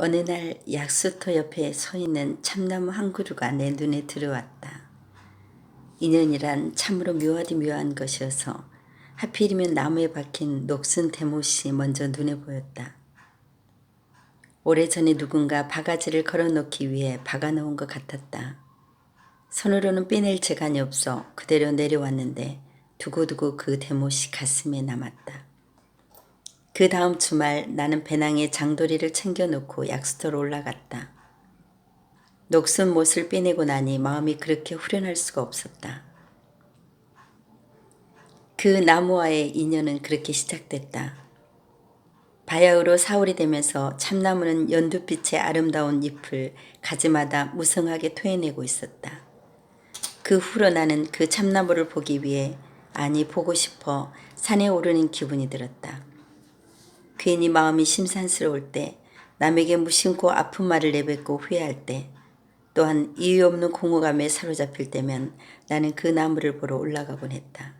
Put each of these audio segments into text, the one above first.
어느 날 약수터 옆에 서 있는 참나무 한 그루가 내 눈에 들어왔다. 인연이란 참으로 묘하디 묘한 것이어서 하필이면 나무에 박힌 녹슨 대못이 먼저 눈에 보였다. 오래전에 누군가 바가지를 걸어놓기 위해 박아놓은 것 같았다. 손으로는 빼낼 재간이 없어 그대로 내려왔는데 두고두고 그 대못이 가슴에 남았다. 그 다음 주말 나는 배낭에 장도리를 챙겨놓고 약수터로 올라갔다. 녹슨 못을 빼내고 나니 마음이 그렇게 후련할 수가 없었다. 그 나무와의 인연은 그렇게 시작됐다. 바야흐로 사월이 되면서 참나무는 연두빛의 아름다운 잎을 가지마다 무성하게 토해내고 있었다. 그 후로 나는 그 참나무를 보기 위해 아니 보고 싶어 산에 오르는 기분이 들었다. 괜히 마음이 심산스러울 때, 남에게 무심코 아픈 말을 내뱉고 후회할 때, 또한 이유 없는 공허감에 사로잡힐 때면 나는 그 나무를 보러 올라가곤 했다.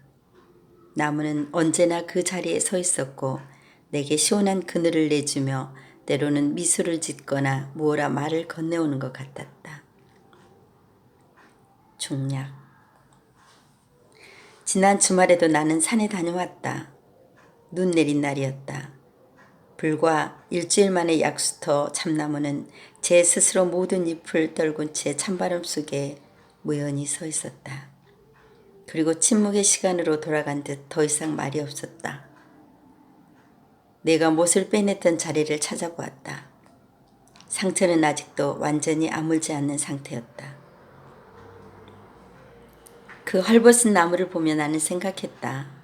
나무는 언제나 그 자리에 서 있었고 내게 시원한 그늘을 내주며 때로는 미소를 짓거나 무어라 말을 건네오는 것 같았다. 중략 지난 주말에도 나는 산에 다녀왔다. 눈 내린 날이었다. 불과 일주일 만에 약수터 참나무는 제 스스로 모든 잎을 떨군 채 찬바람 속에 무연히 서 있었다. 그리고 침묵의 시간으로 돌아간 듯 더 이상 말이 없었다. 내가 못을 빼냈던 자리를 찾아보았다. 상처는 아직도 완전히 아물지 않는 상태였다. 그 헐벗은 나무를 보며 나는 생각했다.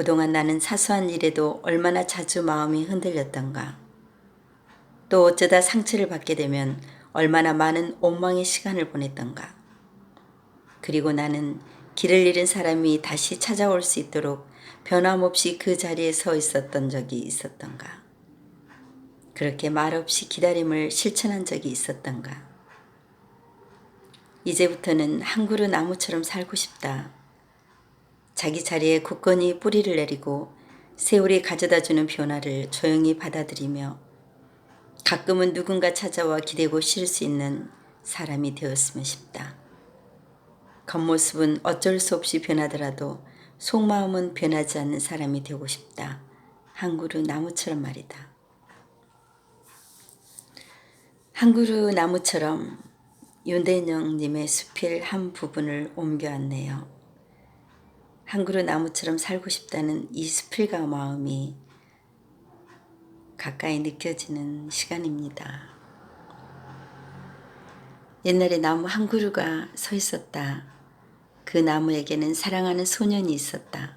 그동안 나는 사소한 일에도 얼마나 자주 마음이 흔들렸던가. 또 어쩌다 상처를 받게 되면 얼마나 많은 옥망의 시간을 보냈던가. 그리고 나는 길을 잃은 사람이 다시 찾아올 수 있도록 변함없이 그 자리에 서 있었던 적이 있었던가. 그렇게 말없이 기다림을 실천한 적이 있었던가. 이제부터는 한 그루 나무처럼 살고 싶다. 자기 자리에 굳건히 뿌리를 내리고 세월이 가져다 주는 변화를 조용히 받아들이며 가끔은 누군가 찾아와 기대고 쉴 수 있는 사람이 되었으면 싶다. 겉모습은 어쩔 수 없이 변하더라도 속마음은 변하지 않는 사람이 되고 싶다. 한 그루 나무처럼 말이다. 한 그루 나무처럼 윤대영님의 수필 한 부분을 옮겨왔네요. 한 그루 나무처럼 살고 싶다는 이 수필가 마음이 가까이 느껴지는 시간입니다. 옛날에 나무 한 그루가 서 있었다. 그 나무에게는 사랑하는 소년이 있었다.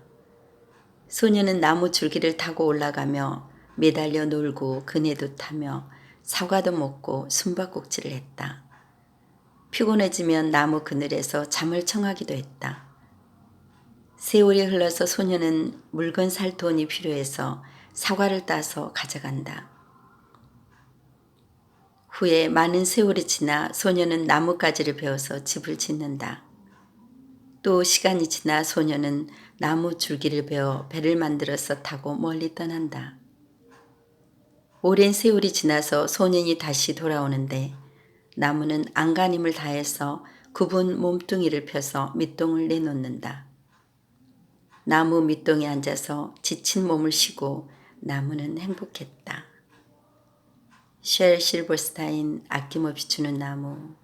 소년은 나무 줄기를 타고 올라가며 매달려 놀고 그네도 타며 사과도 먹고 숨바꼭질을 했다. 피곤해지면 나무 그늘에서 잠을 청하기도 했다. 세월이 흘러서 소녀는 물건 살 돈이 필요해서 사과를 따서 가져간다. 후에 많은 세월이 지나 소녀는 나뭇가지를 베어서 집을 짓는다. 또 시간이 지나 소녀는 나무 줄기를 베어 배를 만들어서 타고 멀리 떠난다. 오랜 세월이 지나서 소년이 다시 돌아오는데 나무는 안간힘을 다해서 굽은 몸뚱이를 펴서 밑동을 내놓는다. 나무 밑동에 앉아서 지친 몸을 쉬고 나무는 행복했다. 쉘 실버스타인 아낌없이 주는 나무.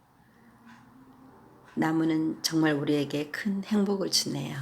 나무는 정말 우리에게 큰 행복을 주네요.